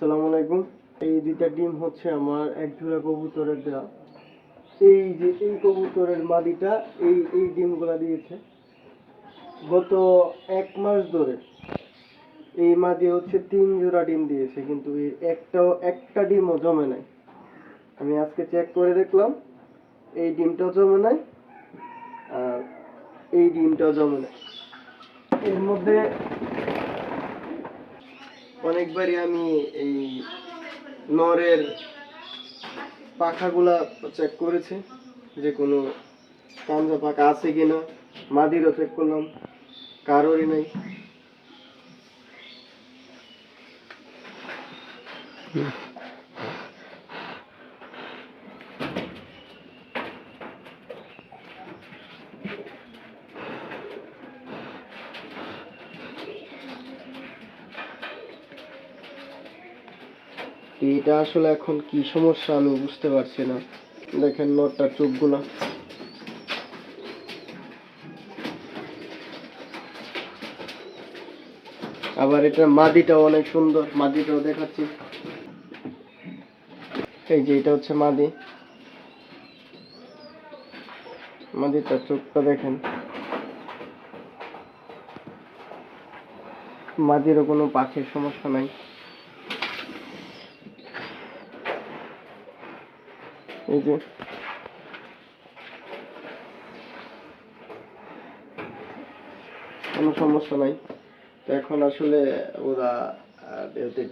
আসসালামু আলাইকুম। এই দুইটা ডিম হচ্ছে আমার এক জোড়া কবুতরের দেওয়া। এই যে এই কবুতরের মাদিটা, এই এই ডিমগুলা দিয়েছে। গত এক মাস ধরে এই মাদি হচ্ছে তিন জোড়া ডিম দিয়েছে, কিন্তু এই একটাও, একটা ডিমও জমে নাই। আমি আজকে চেক করে দেখলাম, এই ডিমটাও জমে নাই আর এই ডিমটাও জমে নাই। এর মধ্যে অনেকবারই আমি এই নরের পাখাগুলা চেক করেছি যে কোনো কাঞ্জা পাখা আছে কি না মাদিরও চেক করলাম, কারোরই নাই। এটা আসলে এখন কি সমস্যা আমি বুঝতে পারছি না। দেখেন নটটার চোখগুলা। আবার এটা মাদিটাও অনেক সুন্দর, মাদিটাও দেখাচ্ছি। এই যে এটা হচ্ছে মাদি। মাদিটার চোখটা দেখেন। মাদিরও কোনো পাখির সমস্যা নাই। যে কোনো সমস্যা নাই। তো এখন আসলে ওরা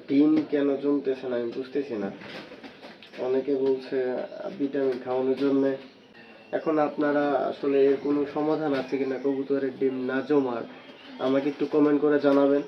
ডিম কেন জমতেছে না আমি বুঝতেছি না। অনেকে বলছে ভিটামিন খাওয়ানোর জন্য। এখন আপনারা আসলে এর কোনো সমাধান আছে কিনা? কবুতরের ডিম না জমার, আমাকে একটু কমেন্ট করে জানাবেন।